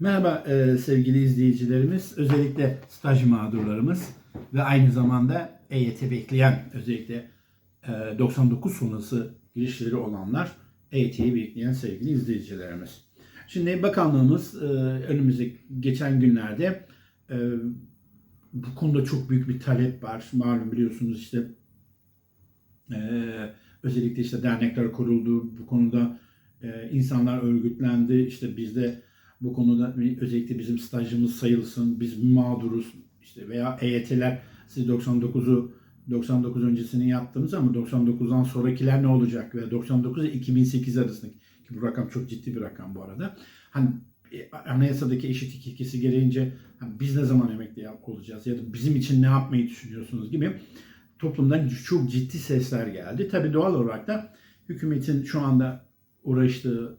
Merhaba e, sevgili izleyicilerimiz, özellikle staj mağdurlarımız ve aynı zamanda EYT bekleyen, özellikle e, 99 sonrası girişleri olanlar, EYT'yi bekleyen sevgili izleyicilerimiz. Şimdi bakanlığımız e, önümüzdeki geçen günlerde e, bu konuda çok büyük bir talep var. Malum biliyorsunuz işte e, özellikle işte dernekler kuruldu. Bu konuda e, insanlar örgütlendi. İşte bizde bu konuda özellikle bizim stajımız sayılsın. Biz mağduruz. işte veya EYT'ler siz 99'u 99 öncesini yaptınız ama 99'dan sonrakiler ne olacak veya 99 ile 2008 arasındaki ki bu rakam çok ciddi bir rakam bu arada. Hani e, anayasadaki eşitlik ilkesi gereğince hani biz ne zaman emekli olacağız ya da bizim için ne yapmayı düşünüyorsunuz gibi toplumdan çok ciddi sesler geldi. Tabii doğal olarak da hükümetin şu anda uğraştığı,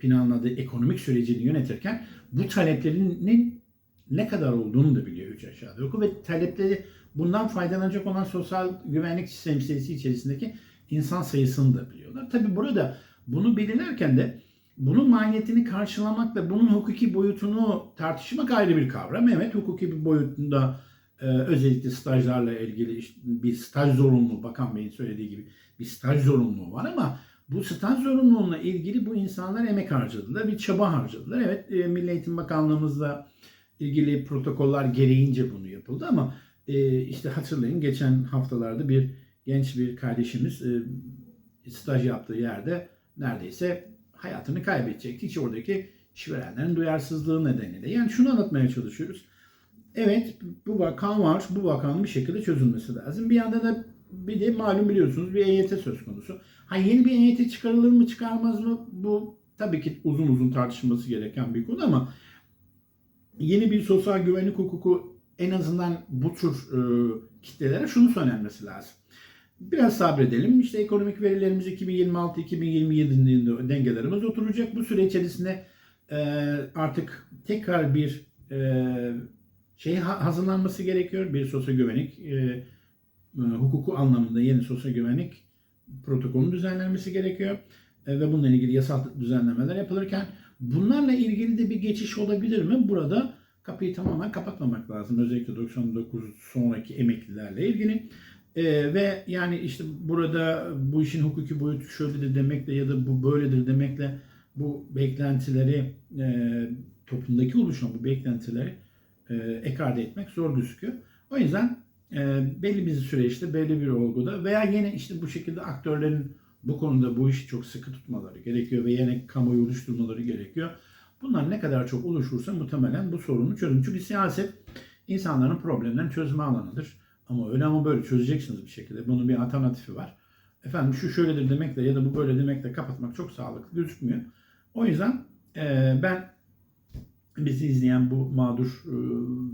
planladığı ekonomik sürecini yönetirken bu taleplerinin ne kadar olduğunu da biliyor üç aşağı yukarı ve talepleri bundan faydalanacak olan sosyal güvenlik temsilcisi içerisindeki insan sayısını da biliyorlar. Tabii burada bunu belirlerken de bunun maliyetini karşılamakla bunun hukuki boyutunu tartışmak ayrı bir kavram. Evet hukuki bir boyutunda e, özellikle stajlarla ilgili bir staj zorunluluğu, Bakan Bey'in söylediği gibi bir staj zorunluluğu var ama bu staj zorunluluğuna ilgili bu insanlar emek harcadılar, bir çaba harcadılar. Evet e, Milli Eğitim Bakanlığımızla ilgili protokoller gereğince bunu yapıldı ama e, işte hatırlayın geçen haftalarda bir genç bir kardeşimiz e, staj yaptığı yerde neredeyse hayatını kaybedecekti. Hiç oradaki işverenlerin duyarsızlığı nedeniyle. Yani şunu anlatmaya çalışıyoruz. Evet bu vaka var. Bu vakanın bir şekilde çözülmesi lazım. Bir yanda da bir de malum biliyorsunuz bir EYT söz konusu. Ha yeni bir EYT çıkarılır mı çıkarmaz mı? Bu tabii ki uzun uzun tartışılması gereken bir konu ama yeni bir sosyal güvenlik hukuku en azından bu tür e, kitlelere şunu söylenmesi lazım. Biraz sabredelim. İşte ekonomik verilerimiz 2026-2027 yılında dengelerimiz oturacak. Bu süre içerisinde e, artık tekrar bir e, şey ha- hazırlanması gerekiyor. Bir sosyal güvenlik e, e, hukuku anlamında yeni sosyal güvenlik protokolün düzenlenmesi gerekiyor. E, ve bununla ilgili yasal düzenlemeler yapılırken bunlarla ilgili de bir geçiş olabilir mi? Burada kapıyı tamamen kapatmamak lazım. Özellikle 99 sonraki emeklilerle ilgili. E, ve yani işte burada bu işin hukuki boyutu şöyledir demekle ya da bu böyledir demekle bu beklentileri e, toplumdaki oluşan bu beklentileri e, ekarte etmek zor gözüküyor. O yüzden e, belli bir süreçte, belli bir olguda veya yine işte bu şekilde aktörlerin bu konuda bu işi çok sıkı tutmaları gerekiyor ve yine kamuoyu oluşturmaları gerekiyor. Bunlar ne kadar çok oluşursa muhtemelen bu sorunu çözüm. Çünkü siyaset insanların problemlerini çözme alanıdır. Ama öyle ama böyle çözeceksiniz bir şekilde. Bunun bir alternatifi var. Efendim şu şöyledir demekle ya da bu böyle demekle kapatmak çok sağlıklı gözükmüyor. O yüzden e, ben bizi izleyen bu mağdur e,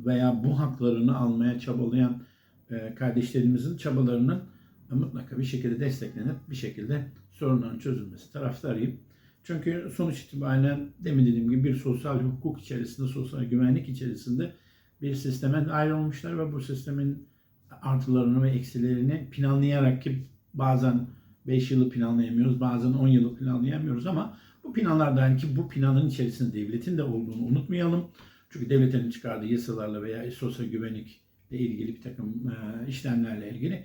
veya bu haklarını almaya çabalayan e, kardeşlerimizin çabalarının mutlaka bir şekilde desteklenip bir şekilde sorunların çözülmesi taraftarıyım. Çünkü sonuç itibariyle demin dediğim gibi bir sosyal hukuk içerisinde, sosyal güvenlik içerisinde bir sisteme dahil olmuşlar ve bu sistemin artılarını ve eksilerini planlayarak ki bazen 5 yılı planlayamıyoruz, bazen 10 yılı planlayamıyoruz ama bu planlar dahil ki bu planın içerisinde devletin de olduğunu unutmayalım. Çünkü devletin çıkardığı yasalarla veya sosyal güvenlikle ilgili bir takım e, işlemlerle ilgili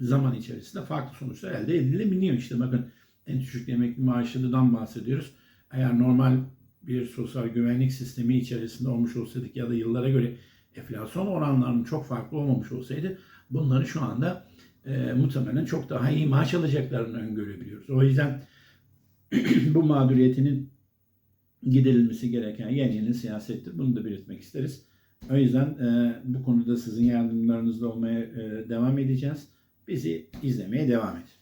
zaman içerisinde farklı sonuçlar elde edilebiliyor. İşte bakın en düşük emekli maaşından bahsediyoruz. Eğer normal bir sosyal güvenlik sistemi içerisinde olmuş olsaydık ya da yıllara göre enflasyon oranlarının çok farklı olmamış olsaydı bunları şu anda e, muhtemelen çok daha iyi maaş alacaklarını öngörebiliyoruz. O yüzden bu mağduriyetinin giderilmesi gereken yeni siyasettir. Bunu da belirtmek isteriz. O yüzden e, bu konuda sizin yardımlarınızda olmaya e, devam edeceğiz. Bizi izlemeye devam edin.